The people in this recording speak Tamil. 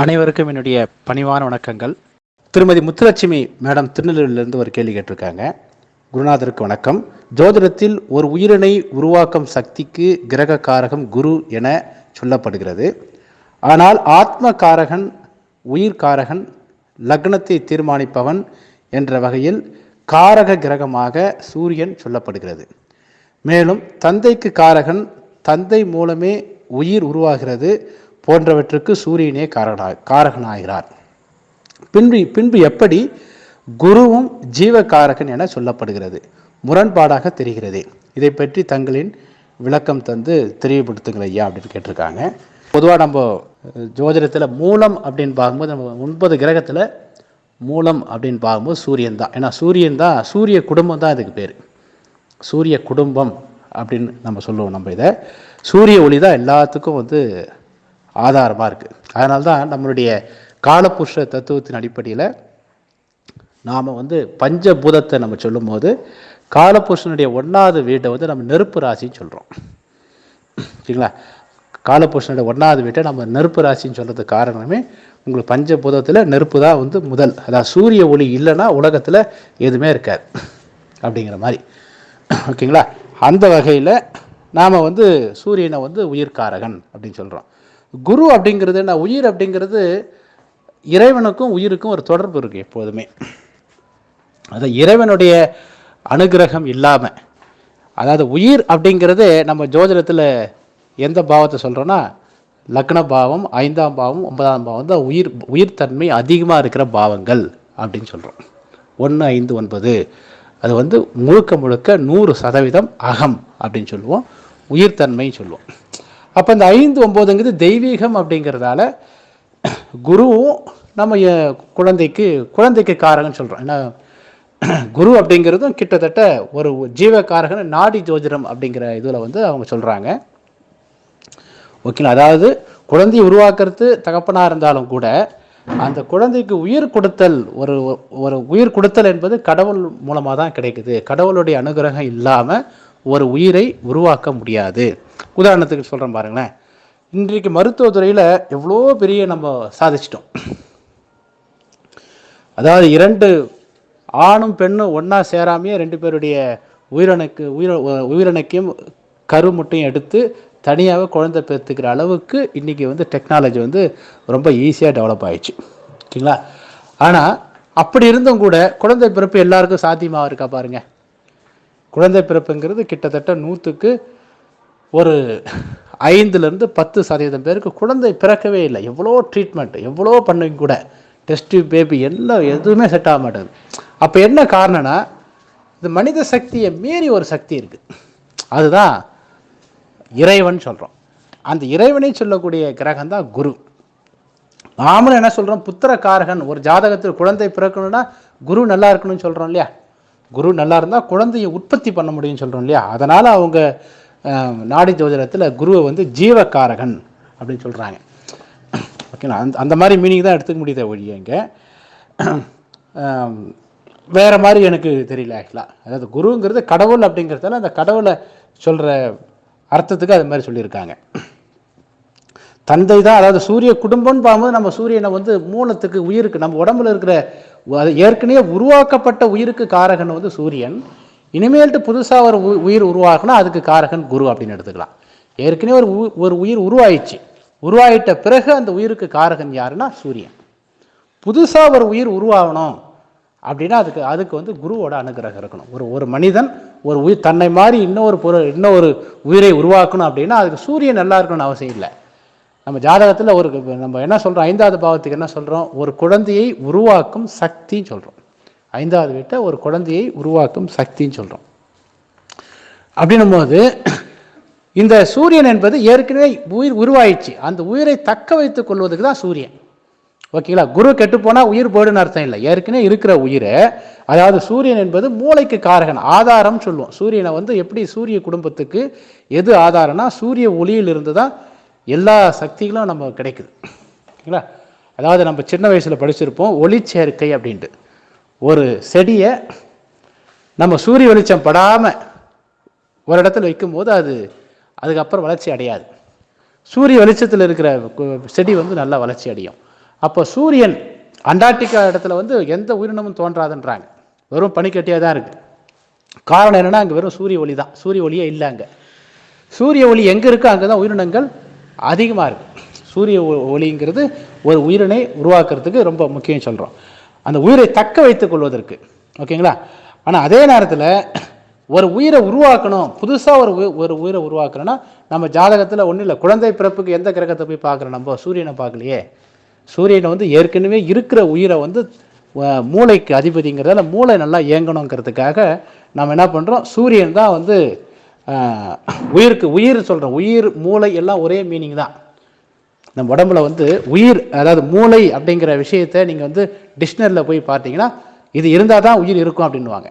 அனைவருக்கும் என்னுடைய பணிவான வணக்கங்கள். திருமதி முத்துலட்சுமி மேடம் திருநெல்வேலியிலிருந்து ஒரு கேள்வி கேட்டிருக்காங்க. குருநாதருக்கு வணக்கம். ஜோதிடத்தில் ஒரு உயிரினை உருவாக்கும் சக்திக்கு கிரக காரகம் குரு என சொல்லப்படுகிறது. ஆனால் ஆத்ம காரகன் உயிர் காரகன் லக்னத்தை தீர்மானிப்பவன் என்ற வகையில் காரக கிரகமாக சூரியன் சொல்லப்படுகிறது. மேலும் தந்தைக்கு காரகன் தந்தை மூலமே உயிர் உருவாகிறது. போன்றவற்றுக்கு சூரியனே காரகனா காரகனாகிறார். பின்பு பின்பு எப்படி குருவும் ஜீவகாரகன் என சொல்லப்படுகிறது. முரண்பாடாக தெரிகிறது. இதை பற்றி தங்களின் விளக்கம் தந்து தெளிவுபடுத்துங்கள் ஐயா அப்படின்னு கேட்டிருக்காங்க. பொதுவாக நம்ம ஜோதிடத்தில் மூலம் அப்படின்னு பார்க்கும்போது நம்ம ஒன்பது கிரகத்தில் மூலம் அப்படின்னு பார்க்கும்போது சூரியன் தான். ஏன்னா சூரியன் தான் சூரிய குடும்பம் தான் இதுக்கு பேர். சூரிய குடும்பம் அப்படின்னு நம்ம சொல்லுவோம் நம்ம இதை. சூரிய ஒளி தான் எல்லாத்துக்கும் வந்து ஆதாரமாக இருக்குது அதனால தான் நம்மளுடைய காலபுருஷ தத்துவத்தின் அடிப்படையில் நாம் வந்து பஞ்சபூதத்தை நம்ம சொல்லும்போது காலபுருஷனுடைய ஒன்றாவது வீட்டை வந்து நம்ம நெருப்பு ராசின்னு சொல்கிறோம் சரிங்களா? காலபுருஷனுடைய ஒன்றாவது வீட்டை நம்ம நெருப்பு ராசின்னு சொல்கிறதுக்கு காரணமே உங்களுக்கு பஞ்சபூதத்தில் நெருப்பு தான் வந்து முதல். அதாவது சூரிய ஒளி இல்லைன்னா உலகத்தில் எதுவுமே இருக்காது. அப்படிங்கிற மாதிரி. ஓகேங்களா? அந்த வகையில் நாம் வந்து சூரியனை வந்து உயிர்காரகன் அப்படின்னு சொல்கிறோம் குரு அப்படிங்கிறது என்ன? உயிர் அப்படிங்கிறது இறைவனுக்கும் உயிருக்கும் ஒரு தொடர்பு இருக்குது எப்போதுமே. அது இறைவனுடைய அனுகிரகம் இல்லாமல் அதாவது உயிர் அப்படிங்கிறது நம்ம ஜோதிடத்தில் எந்த பாவத்தை சொல்கிறோன்னா லக்ன பாவம் ஐந்தாம் பாவம் ஒன்பதாம் பாவம் தான் உயிர் உயிர்த்தன்மை அதிகமாக இருக்கிற பாவங்கள் அப்படின்னு சொல்கிறோம் ஒன்று ஐந்து ஒன்பது. அது வந்து முழுக்க முழுக்க நூறு சதவீதம் அகம் அப்படின்னு சொல்லுவோம். உயிர்த்தன்மைன்னு சொல்லுவோம். அப்போ இந்த ஐந்து ஒம்போதுங்கிறது தெய்வீகம் அப்படிங்கிறதால குருவும் நம்ம குழந்தைக்கு குழந்தைக்கு காரகன்னு சொல்கிறோம் ஏன்னா குரு அப்படிங்கிறதும் கிட்டத்தட்ட ஒரு ஜீவகாரகன் நாடி ஜோதிடம் அப்படிங்கிற இதில் வந்து அவங்க சொல்கிறாங்க ஓகேங்களா? அதாவது குழந்தையை உருவாக்குறது தகப்பனாக இருந்தாலும் கூட அந்த குழந்தைக்கு உயிர் கொடுத்தல் ஒரு ஒரு உயிர் கொடுத்தல் என்பது கடவுள் மூலமாக தான் கிடைக்குது. கடவுளுடைய அனுகிரகம் இல்லாமல் ஒரு உயிரை உருவாக்க முடியாது. உதாரணத்துக்கு சொல்கிறேன் பாருங்களேன். இன்றைக்கு மருத்துவத்துறையில் எவ்வளோ பெரிய நம்ம சாதிச்சிட்டோம். அதாவது இரண்டு ஆணும் பெண்ணும் ஒன்றா சேராமையே ரெண்டு பேருடைய உயிரணுக்கு உயிர உயிரணுக்கையும் கருமுட்டையும் எடுத்து தனியாக குழந்தை பெற்றுக்கிற அளவுக்கு இன்றைக்கி வந்து டெக்னாலஜி வந்து ரொம்ப ஈஸியாக டெவலப் ஆயிடுச்சு. ஓகேங்களா? ஆனால் அப்படி இருந்தும் கூட குழந்தை பிறப்பு எல்லாருக்கும் சாத்தியமாக இருக்கா பாருங்கள் குழந்தை பிறப்புங்கிறது கிட்டத்தட்ட நூற்றுக்கு ஒரு ஐந்துலேருந்து பத்து சதவீதம் பேருக்கு குழந்தை பிறக்கவே இல்லை. எவ்வளோ ட்ரீட்மெண்ட் எவ்வளோ பண்ணுங்க கூட. டெஸ்ட் பேபி எல்லாம் எதுவுமே செட் ஆக மாட்டேங்குது. அப்போ என்ன காரணம்னா இது மனித சக்தியை மீறி ஒரு சக்தி இருக்குது அதுதான் இறைவன் சொல்கிறோம் அந்த இறைவனை சொல்லக்கூடிய கிரகம் தான் குரு. நாமளும் என்ன சொல்கிறோம் புத்திர காரகன் ஒரு ஜாதகத்தில் குழந்தை பிறக்கணும்னா குரு நல்லா இருக்கணும்னு சொல்கிறோம் இல்லையா? குரு நல்லா இருந்தால் குழந்தையை உற்பத்தி பண்ண முடியும்னு சொல்கிறோம் இல்லையா? அதனால் அவங்க நாடி ஜோதிடத்தில் குருவை வந்து ஜீவகாரகன் அப்படின்னு சொல்கிறாங்க ஓகேங்களா? அந்த அந்த மாதிரி மீனிங் தான் எடுத்துக்க முடியுதே ஒழிய இங்கே. வேறு மாதிரி எனக்கு தெரியல ஆக்சுவலாக அதாவது குருங்கிறது கடவுள் அப்படிங்கிறதால அந்த கடவுளை சொல்கிற அர்த்தத்துக்கு அது மாதிரி சொல்லியிருக்காங்க. தந்தை தான் அதாவது சூரிய குடும்பம்னு பார்க்கும்போது நம்ம சூரியனை வந்து மூலத்துக்கு உயிருக்கு நம்ம உடம்புல இருக்கிற அது ஏற்கனவே உருவாக்கப்பட்ட உயிருக்கு காரகன் வந்து சூரியன். இனிமேல்ட்டு புதுசாக ஒரு உ- உயிர் உருவாகினா அதுக்கு காரகன் குரு அப்படின்னு எடுத்துக்கலாம். ஏற்கனவே ஒரு உ- ஒரு உயிர் உருவாயிடுச்சு. உருவாயிட்ட பிறகு அந்த உயிருக்கு காரகன் யாருன்னா சூரியன். புதுசாக ஒரு உயிர் உருவாகணும் அப்படின்னா அதுக்கு அதுக்கு வந்து குருவோட அனுகிரகம் இருக்கணும். ஒரு ஒரு மனிதன் ஒரு உயிர் தன்னை மாதிரி இன்னொரு பொருள் இன்னொரு உயிரை உருவாக்கணும் அப்படின்னா அதுக்கு சூரியன் நல்லா இருக்கணும்னு அவசியம் இல்லை. நம்ம ஜாதகத்தில் ஒரு நம்ம என்ன சொல்கிறோம் ஐந்தாவது பாவத்துக்கு என்ன சொல்கிறோம் ஒரு குழந்தையை உருவாக்கும் சக்தின்னு சொல்கிறோம் ஐந்தாவது வீட்டை ஒரு குழந்தையை உருவாக்கும் சக்தின்னு சொல்கிறோம் அப்படின்னும் போது இந்த சூரியன் என்பது ஏற்கனவே உயிர் உருவாயிடுச்சு. அந்த உயிரை தக்க வைத்துக் கொள்வதுக்கு தான் சூரியன். ஓகேங்களா? குரு கெட்டு போனால் உயிர் போயிடுன்னு அர்த்தம் இல்லை. ஏற்கனவே இருக்கிற உயிரை அதாவது சூரியன் என்பது மூளைக்கு காரகன் ஆதாரம் சொல்லுவோம். சூரியனை வந்து எப்படி சூரிய குடும்பத்துக்கு எது ஆதாரம்னா சூரிய ஒளியிலிருந்து தான் எல்லா சக்திகளும் நம்ம கிடைக்குது. ஓகேங்களா அதாவது நம்ம சின்ன வயசில் படிச்சிருப்போம் ஒளிச்சேர்க்கை அப்படின்ட்டு. ஒரு செடியை நம்ம சூரிய வெளிச்சம் படாமல் ஒரு இடத்துல வைக்கும்போது அது அதுக்கப்புறம் வளர்ச்சி அடையாது. சூரிய வெளிச்சத்தில் இருக்கிற கு- செடி வந்து நல்லா வளர்ச்சி அடையும். அப்போ சூரியன் அண்டார்டிகா இடத்துல வந்து எந்த உயிரினமும் தோன்றாதுன்றாங்க. வெறும் பனிக்கட்டியாக தான் இருக்குது காரணம் என்னென்னா அங்கே வெறும் சூரிய ஒளி தான். சூரிய ஒளியே இல்லை அங்கே. சூரிய ஒளி எங்கே இருக்கோ அங்கே தான் உயிரினங்கள் அதிகமாக இருக்குது சூரிய ஒ- ஒளிங்கிறது ஒரு உயிரினை உருவாக்குறதுக்கு ரொம்ப முக்கியம் சொல்கிறோம் அந்த உயிரை தக்க வைத்துக் கொள்வதற்கு ஓகேங்களா? ஆனால் அதே நேரத்தில் ஒரு உயிரை உருவாக்கணும் புதுசாக ஒரு ஒரு உயிரை உருவாக்கணும்னா நம்ம ஜாதகத்தில் ஒன்றும் இல்லை. குழந்தை பிறப்புக்கு எந்த கிரகத்தை போய் பார்க்குறோம் நம்ம? சூரியனை பார்க்கலையே. சூரியனை வந்து ஏற்கனவே இருக்கிற உயிரை வந்து மூளைக்கு அதிபதிங்கிறதால மூளை நல்லா இயங்கணுங்கிறதுக்காக நம்ம என்ன பண்ணுறோம் சூரியன் தான் வந்து உயிருக்கு உயிர் சொல்கிறோம் உயிர் மூளை எல்லாம் ஒரே மீனிங் தான். நம்ம உடம்புல வந்து உயிர் அதாவது மூளை அப்படிங்கிற விஷயத்தை நீங்கள் வந்து டிக்ஷனரியில் போய் பார்த்தீங்கன்னா இது இருந்தால் தான் உயிர் இருக்கும் அப்படின்னுவாங்க.